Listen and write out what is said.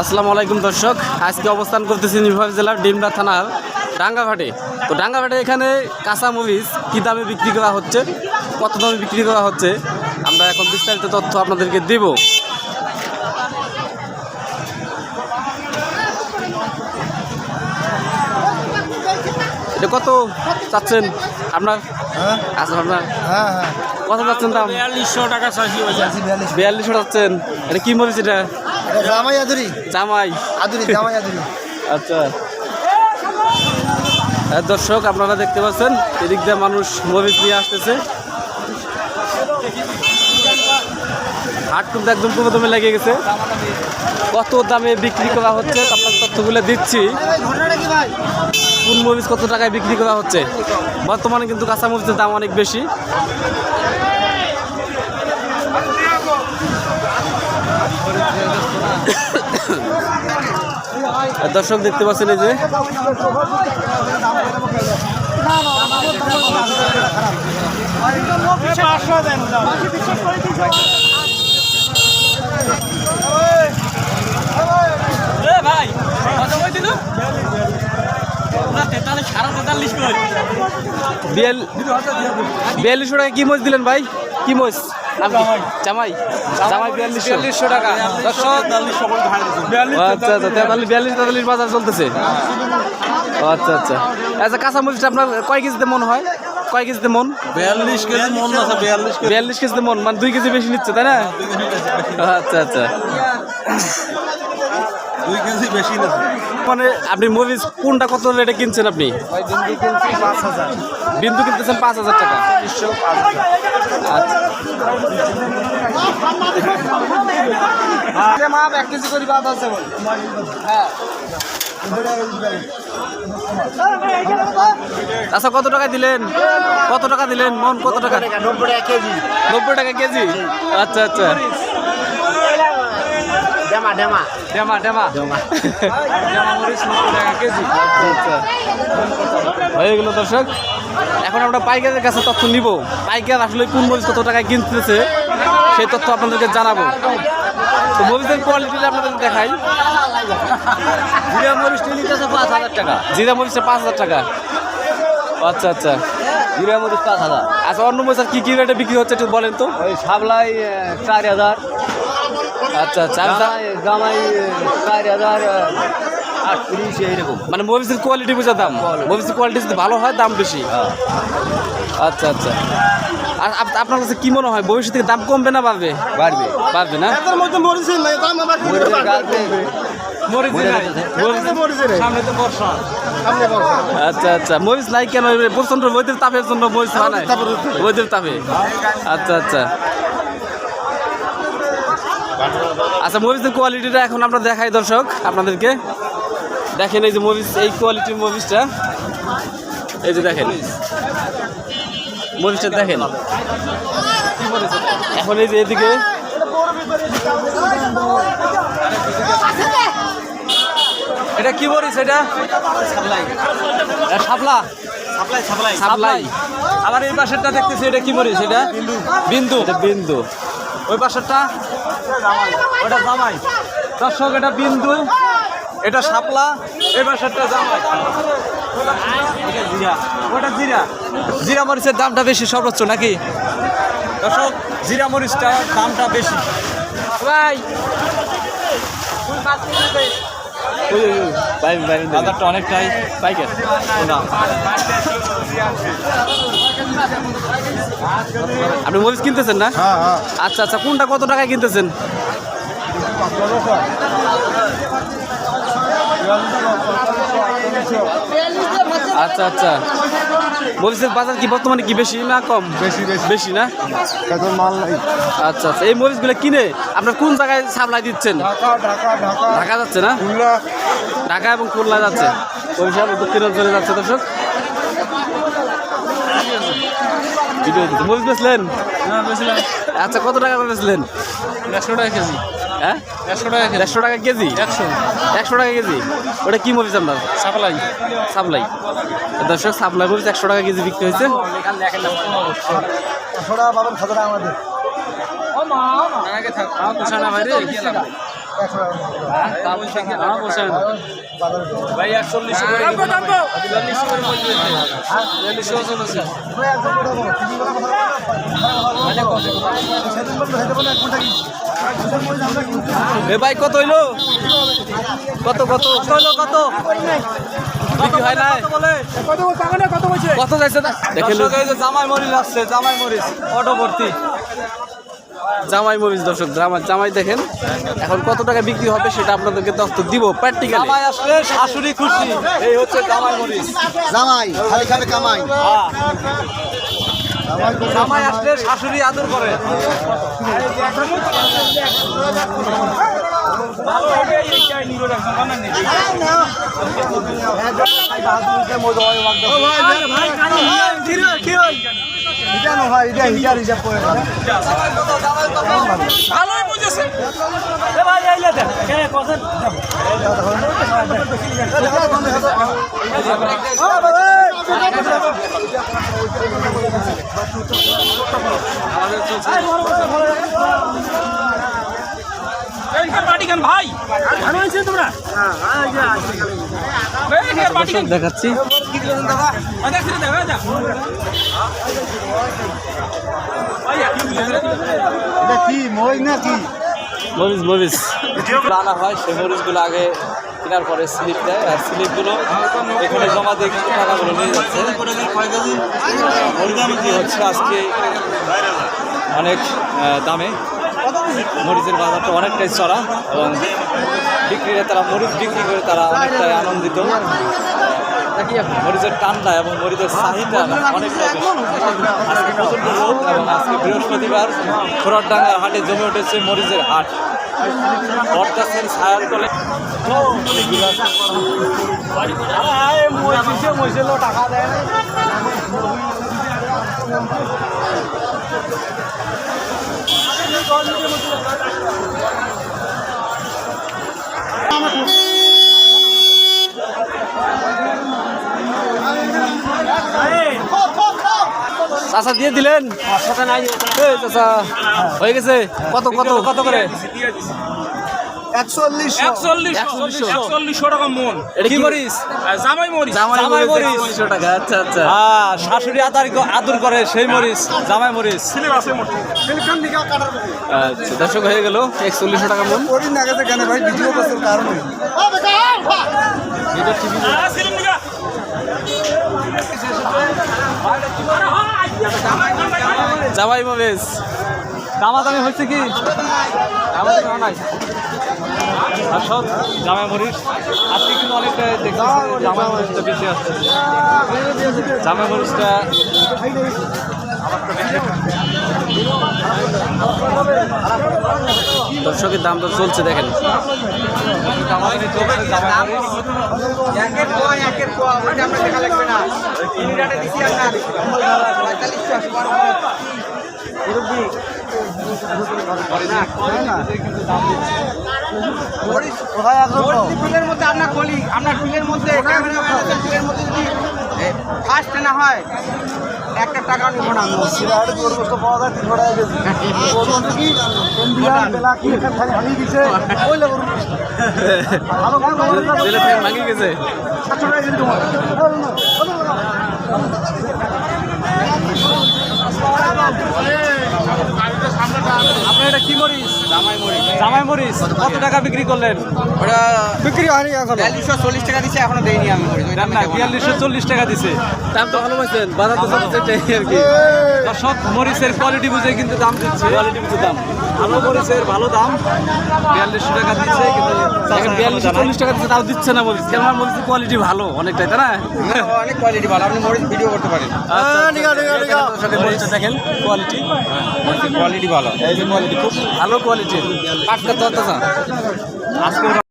আসসালামু আলাইকুম দর্শক আজকে অবস্থান করতেছি নীলফামারী জেলার ডিমরা থানার ডাঙ্গাঘাটে। তো ডাঙ্গাঘাটে এখানে কাঁচা মুভিস কী দামে বিক্রি করা হচ্ছে কত দামে বিক্রি করা হচ্ছে আমরা এখন বিস্তারিত তথ্য আপনাদেরকে দেব। এটা কত চাচ্ছেন আপনার? হ্যাঁ। আচ্ছা আপনার। হ্যাঁ হ্যাঁ। কত চাচ্ছেন দাম? বিয়াল্লিশশো টাকা চাষি বিয়াল্লিশশো চাচ্ছেন। এটা কী মরিচ এটা? জামাই আদুরি? জামাই। আদুরি জামাই আদুরি। আচ্ছা। দর্শক আপনারা দেখতে পাচ্ছেন এদিক দিয়ে মানুষ মরিচ নিয়ে আসতেছে। হাট কিন্তু একদম প্রথমে লেগে গেছে। কত দামে বিক্রি করা হচ্ছে আপনার তথ্যগুলো দিচ্ছি। কোন মরিচ কত টাকায় বিক্রি করা হচ্ছে? বর্তমানে কিন্তু কাঁচা মরিচের দাম অনেক বেশি। দর্শক দেখতে পাচ্ছেন এই যে। ভাই বিয়াল্লিশশো টাকা কি মোজ দিলেন ভাই? কি মোজ জামাই। জামাই বিয়াল্লিশশো। বিয়াল্লিশশো টাকা। আচ্ছা আচ্ছা তেতাল্লিশ বিয়াল্লিশ তেতাল্লিশ বাজার চলতেছে। আচ্ছা আচ্ছা। আচ্ছা কাঁচা মরিচটা আপনার কয় কেজিতে মন হয়? কয় কেজিতে মন? বিয়াল্লিশ কেজি মন আছে বিয়াল্লিশ বিয়াল্লিশ কেজিতে মন মানে দুই কেজি বেশি নিচ্ছে তাই না? আচ্ছা আচ্ছা। দুই কেজি বেশি না। মানে আপনি মরিচ কোনটা কত রেটে কিনছেন আপনি? বিন্দু কিনতেছেন পাঁচ হাজার টাকা। আচ্ছা। এক কেজি করে বাদ আছে হ্যাঁ। আচ্ছা কত টাকা দিলেন? কত টাকা দিলেন? মন কত টাকা? নব্বই টাকা কেজি। নব্বই টাকা কেজি? আচ্ছা আচ্ছা। ডেমা ডেমা ডেমা ডেমা মরিচ হয়ে গেল দর্শক। এখন আমরা পাইকারের কাছে তথ্য নিব। পাইকার আসলে কোন মরিচ কত টাকায় কিনতেছে সেই তথ্য আপনাদেরকে জানাব। তো মরিচের কোয়ালিটিটা আপনাদের দেখাই। জিরা মরিচ নিতেছে পাঁচ হাজার টাকা। জিরা মরিচটা পাঁচ হাজার টাকা। আচ্ছা আচ্ছা। জিরা মরিচ পাঁচ হাজার। আচ্ছা অন্য মরিচ কি কি রেটে বিক্রি হচ্ছে একটু বলেন তো। ওই সাবলাই চার হাজার। আচ্ছা আচ্ছা জামাই চার হাজার আটত্রিশ এইরকম। মানে মরিচের কোয়ালিটি বুঝা দাম। মরিচের কোয়ালিটি যদি ভালো হয় দাম বেশি। আচ্ছা আচ্ছা। আর আপনার কাছে কি মনে হয় ভবিষ্যতে দাম কমবে না বাড়বে? বাড়বে। বাড়বে না? আচ্ছা আচ্ছা। মরিচ নাই কেন? প্রচণ্ড বৈদ্যুতিক তাপের জন্য মরিচ হয় বৈদ্যুতিক তাপে। আচ্ছা আচ্ছা। আচ্ছা মরিচের কোয়ালিটিটা এখন আমরা দেখাই দর্শক, আপনাদেরকে। দেখেন এই যে মরিচ এই কোয়ালিটির মরিচটা এই যে দেখেন। মরিচটা দেখেন। এখন এই যে এদিকে। এটা কি মরিচ এটা? সাপ্লাই আবার এই পাশেরটা দেখতেছি, এটা কি মরিচ এটা? বিন্দু। এটা বিন্দু। ওই পাশেরটা? ওটা জামাই। দর্শক, এটা বিন্দু, এটা শাপলা, এই পাশেরটা জামাই। ওটা জিরা। জিরা মরিচের দামটা বেশি, সর্বোচ্চ নাকি? দর্শক, জিরা মরিচটা দামটা বেশি। ভাই। পাই পাই বাজারটা অনেকটাই পাইকার। না আপনি মরিচ কিনতেছেন না? হ্যাঁ হ্যাঁ। আচ্ছা আচ্ছা কোনটা কত টাকায় কিনতেছেন? আচ্ছা আচ্ছা। মরিচের বাজার কি বর্তমানে কি বেশি না কম? বেশি বেশি। বেশি না? মাল নাই। আচ্ছা আচ্ছা। এই মরিচগুলো কিনে আপনার কোন জায়গায় সাপ্লাই দিচ্ছেন? ঢাকা ঢাকা ঢাকা। ঢাকা যাচ্ছে না? খুলনা। ঢাকা এবং খুলনা যাচ্ছে। বরিশাল ও দক্ষিণাঞ্চলে যাচ্ছে দর্শক। মরিচ বেচলেন? আচ্ছা কত টাকা করে বেচলেন? একশো টাকা কেজি। হ্যাঁ? একশো টাকা কেজি। একশো টাকা কেজি? একশো। একশো টাকা কেজি? ওটা কি মরিচ আপনার সাপ্লাই। সাপ্লাই। দর্শক সাপ্লাই মরিচ একশো টাকা কেজি বিক্রি হয়েছে। একশো টাকা পাবেন আমাদের ভাই একচল্লিশ এ ভাই কত হইল? কত কত? কত হইল কত? বিক্রি হয় নাই। কত যাইছে না দেখেন জামাই মরিচ আসছে জামাই মরিচ অটো ভর্তি। জামাই মরিচ দর্শক জামাই জামাই দেখেন। এখন কত টাকা বিক্রি হবে সেটা আপনাদেরকে তথ্য দিব প্র্যাকটিক্যালি জামাই আসলে শাশুড়ি খুশি। এই হচ্ছে জামাই মরিচ। জামাই খালি খালি কামাই। হ্যাঁ। জামাই আসলে শাশুড়ি আদর করে। ভালোই বুঝেছে। ভাই আইলে এখানে কথা দেখাচ্ছি। কি মই না কি মরিচ মরিচ আনা হয় সেই মরিচগুলো আগে কেনার পরে স্লিপ দেয় আর স্লিপগুলো এখানে জমা দিয়ে কিন্তু টাকাগুলো নিয়ে যাচ্ছে। হচ্ছে আজকে? অনেক দামে। মরিচের বাজারটা অনেকটাই চড়া এবং বিক্রিরা তারা মরিচ বিক্রি করে তারা অনেকটাই আনন্দিত। মরিচের টান্ডা এবং মরিচের চাহিদা অনেকটা এবং আজকে বৃহস্পতিবার খোরারডাঙ্গার হাটে জমে উঠেছে মরিচের হাট। বটগাছের ছায়ার তলে। চাচা দিয়ে দিলেন? এই চাচা হয়ে গেছে? কত কত কত করে? একচল্লিশ একচল্লিশ একচল্লিশশো। টাকা মন। এটা মরিচ? জামাই মরিচ। জামাই জামাই মরিচ মরিচ। টাকা আচ্ছা আচ্ছা। হ্যাঁ শাশুড়ি আদার আদর করে সেই মরিচ জামাই মরিচ। আচ্ছা দর্শক হয়ে গেল একচল্লিশশো টাকা মন। করি কেন ভাই? ভিডিও করছে জামাই মরিচ দামাদামি হচ্ছে কি? সব জামাই মরিচ। আজকে কিন্তু অনেকটা দেখছি জামাই মরিচটা বেশি আসছে। জামাই মরিচটা দর্শকের দাম তো চলছে দেখেন। কোথায় আসলো বিলের মধ্যে আপনার কলি আপনার বিলের মধ্যে বিলের মধ্যে যদি ফার্স্ট না হয় একটা টাকা নিব না আমি। সিরাহাটে পাওয়া যায় তিনশো টাকা কেজি ওর কি ইন্ডিয়ান বেলা এখানে খালি হানি দিছে ওই লেবুর ভালো ভালো ভালো জেলে ফ্যান ভাঙি গেছে সাতশো টাকা কেজি তোমার আপনার এটা কি মরিচ? জামাই মরিচ। জামাই মরিচ। কত টাকা? বিক্রি করলেন? ওটা বিক্রি হয়নি এখন। বিয়াল্লিশশো চল্লিশ টাকা দিচ্ছে এখনও দেইনি আমি মরিচ। না না বিয়াল্লিশশো চল্লিশ টাকা দিছে। দাম তো ভালো পাইছেন বাজার তো চলছে আর কি। দর্শক মরিচের কোয়ালিটি বুঝে কিন্তু দাম দিচ্ছে। কোয়ালিটি বুঝে দাম। ভালো মরিচের ভালো দাম। বিয়াল্লিশশো টাকা দিচ্ছে কিন্তু বিয়াল্লিশ চল্লিশ টাকা দিচ্ছে তাও দিচ্ছে না মরিচ কেন মরিচের কোয়ালিটি ভালো অনেকটাই তাই না? অনেক কোয়ালিটি ভালো আপনি মরিচ ভিডিও করতে পারেন। দর্শকের দেখেন কোয়ালিটি কোয়ালিটি ভালো। এই যে কোয়ালিটি খুব ভালো কোয়ালিটি টাটকা আজকে